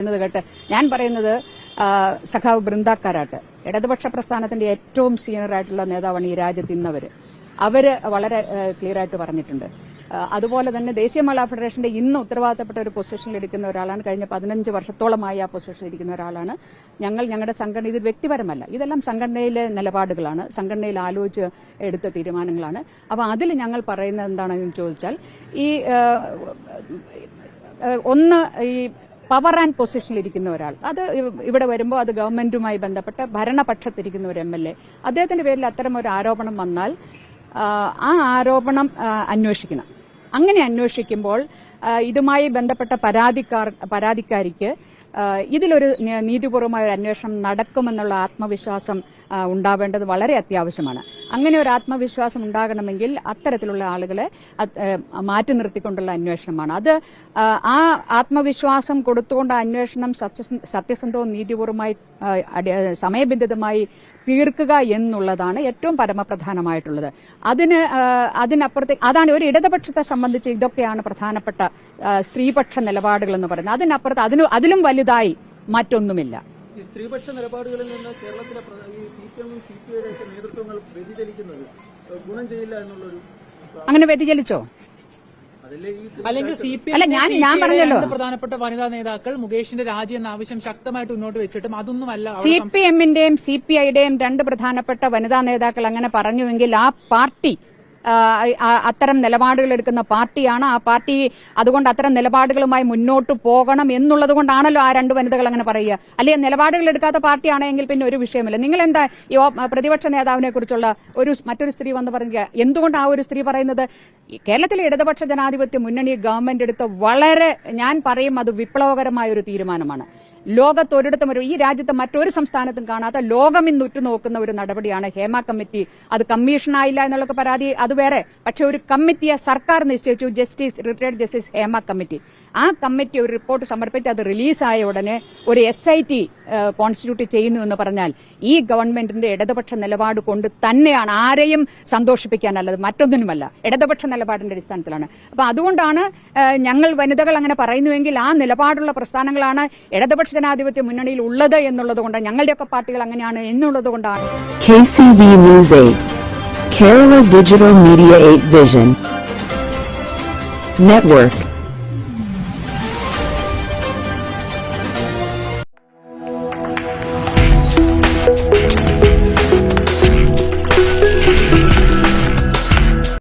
പറയുന്നത് കേട്ട് ഞാൻ പറയുന്നത് സഖാവ് ബൃന്ദാക്കാരാട്ട്. ഇടതുപക്ഷ പ്രസ്ഥാനത്തിന്റെ ഏറ്റവും സീനിയർ ആയിട്ടുള്ള നേതാവാണ് ഈ രാജ്യത്ത് ഇന്നവര്. അവർ വളരെ ക്ലിയർ ആയിട്ട് പറഞ്ഞിട്ടുണ്ട്. അതുപോലെ തന്നെ ദേശീയ മഹിളാ ഫെഡറേഷന്റെ ഇന്ന് ഉത്തരവാദിത്തപ്പെട്ട ഒരു പൊസിഷനിൽ ഇരിക്കുന്ന ഒരാളാണ്. കഴിഞ്ഞ പതിനഞ്ച് വർഷത്തോളമായി ആ പൊസിഷനിൽ ഇരിക്കുന്ന ഒരാളാണ്. ഞങ്ങൾ ഞങ്ങളുടെ സംഘടന ഇത് വ്യക്തിപരമല്ല. ഇതെല്ലാം സംഘടനയിലെ നിലപാടുകളാണ്. സംഘടനയിൽ ആലോചിച്ച് എടുത്ത തീരുമാനങ്ങളാണ്. അപ്പോൾ അതിൽ ഞങ്ങൾ പറയുന്നത് എന്താണെന്ന് ചോദിച്ചാൽ ഈ ഒന്ന് ഈ പവർ ആൻഡ് പൊസിഷനിലിരിക്കുന്ന ഒരാൾ. അത് ഇവിടെ വരുമ്പോൾ അത് ഗവൺമെന്റുമായി ബന്ധപ്പെട്ട ഭരണപക്ഷത്തിരിക്കുന്ന ഒരു എം എൽ എ. അദ്ദേഹത്തിന്റെ പേരിൽ അത്തരം ഒരു ആരോപണം വന്നാൽ ആ, ആരോപണം അന്വേഷിക്കണം. അങ്ങനെ അന്വേഷിക്കുമ്പോൾ ഇതുമായി ബന്ധപ്പെട്ട പരാതിക്കാർ പരാതിക്കാരിക്ക് ഇതിലൊരു നീതിപൂർവമായ ഒരു അന്വേഷണം നടക്കുമെന്നുള്ള ആത്മവിശ്വാസം ഉണ്ടാവേണ്ടത് വളരെ അത്യാവശ്യമാണ്. അങ്ങനെ ഒരു ആത്മവിശ്വാസം ഉണ്ടാകണമെങ്കിൽ അത്തരത്തിലുള്ള ആളുകളെ മാറ്റി നിർത്തിക്കൊണ്ടുള്ള അന്വേഷണമാണ്. അത് ആ, ആത്മവിശ്വാസം കൊടുത്തുകൊണ്ട് അന്വേഷണം സത്യസ- സത്യസന്ധവും നീതിപൂർവമായി സമയബന്ധിതമായി തീർക്കുക എന്നുള്ളതാണ് ഏറ്റവും പരമപ്രധാനമായിട്ടുള്ളത്. അതിന് അതിനപ്പുറത്തെ അതാണ് ഒരു ഇടതുപക്ഷത്തെ സംബന്ധിച്ച് ഇതൊക്കെയാണ് പ്രധാനപ്പെട്ട സ്ത്രീപക്ഷ നിലപാടുകൾ എന്ന് പറയുന്നത്. അതിനപ്പുറത്ത് അതിന് അതിലും വലുതായി മറ്റൊന്നുമില്ല. സ്ത്രീപക്ഷ നിലപാടുകളിൽ നിന്ന് കേരളത്തിലെ ഈ സി പി എമ്മും സി പി ഐയുടെ നേതൃത്വങ്ങൾ വ്യതിചലിക്കുന്നത് ഗുണം ചെയ്യില്ല എന്നുള്ളൊരു അങ്ങനെ വ്യതിചലിച്ചോ അല്ലെങ്കിൽ സി പി എം ഞാൻ- ഞാൻ പറഞ്ഞല്ലോ. പ്രധാനപ്പെട്ട വനിതാ നേതാക്കൾ മുകേഷിന്റെ രാജി എന്ന ആവശ്യം ശക്തമായിട്ട് മുന്നോട്ട് വെച്ചിട്ടും അതൊന്നുമല്ല സി പി എമ്മിന്റെയും സി പി ഐയുടെയും രണ്ട് പ്രധാനപ്പെട്ട വനിതാ നേതാക്കൾ അങ്ങനെ പറഞ്ഞുവെങ്കിൽ ആ പാർട്ടി അത്തരം നിലപാടുകൾ എടുക്കുന്ന പാർട്ടിയാണ്. ആ പാർട്ടി അതുകൊണ്ട് അത്തരം നിലപാടുകളുമായി മുന്നോട്ട് പോകണം എന്നുള്ളത് കൊണ്ടാണല്ലോ ആ രണ്ട് വനിതകൾ അങ്ങനെ പറയുക. അല്ലെങ്കിൽ നിലപാടുകൾ എടുക്കാത്ത പാർട്ടിയാണെങ്കിൽ പിന്നെ ഒരു വിഷയമില്ല. നിങ്ങൾ എന്താ ഈ പ്രതിപക്ഷ നേതാവിനെ കുറിച്ചുള്ള ഒരു മറ്റൊരു സ്ത്രീ വന്ന് പറയുക? എന്തുകൊണ്ട് ആ ഒരു സ്ത്രീ പറയുന്നത്? കേരളത്തിലെ ഇടതുപക്ഷ ജനാധിപത്യ മുന്നണി ഗവൺമെന്റ് എടുത്ത വളരെ ഞാൻ പറയും അത് വിപ്ലവകരമായ ഒരു തീരുമാനമാണ്. ലോകത്ത് ഒരിടത്തും ഒരു ഈ രാജ്യത്തെ മറ്റൊരു സംസ്ഥാനത്തും കാണാത്ത ലോകം ഇന്ന് ഉറ്റുനോക്കുന്ന ഒരു നടപടിയാണ് ഹേമ കമ്മിറ്റി. അത് കമ്മീഷനായില്ല എന്നുള്ള പരാതി അത് വേറെ. പക്ഷെ ഒരു കമ്മിറ്റിയെ സർക്കാർ നിശ്ചയിച്ചു justice retired justice Hema committee. ആ കമ്മിറ്റി ഒരു റിപ്പോർട്ട് സമർപ്പിച്ച് അത് റിലീസായ ഉടനെ ഒരു എസ് കോൺസ്റ്റിറ്റ്യൂട്ട് ചെയ്യുന്നു എന്ന് പറഞ്ഞാൽ ഈ ഗവൺമെന്റിന്റെ ഇടതുപക്ഷ നിലപാട് കൊണ്ട് തന്നെയാണ് ആരെയും സന്തോഷിപ്പിക്കാനല്ലത് മറ്റൊന്നിനുമല്ല ഇടതുപക്ഷ നിലപാടിന്റെ അടിസ്ഥാനത്തിലാണ് അപ്പൊ അതുകൊണ്ടാണ് ഞങ്ങൾ വനിതകൾ അങ്ങനെ പറയുന്നുവെങ്കിൽ ആ നിലപാടുള്ള പ്രസ്ഥാനങ്ങളാണ് ഇടതുപക്ഷ ജനാധിപത്യ മുന്നണിയിൽ ഉള്ളത് എന്നുള്ളത് കൊണ്ട് ഞങ്ങളുടെയൊക്കെ പാർട്ടികൾ അങ്ങനെയാണ് എന്നുള്ളത് കൊണ്ടാണ് KCV News 8. Kerala Digital Media 8 Vision. Network.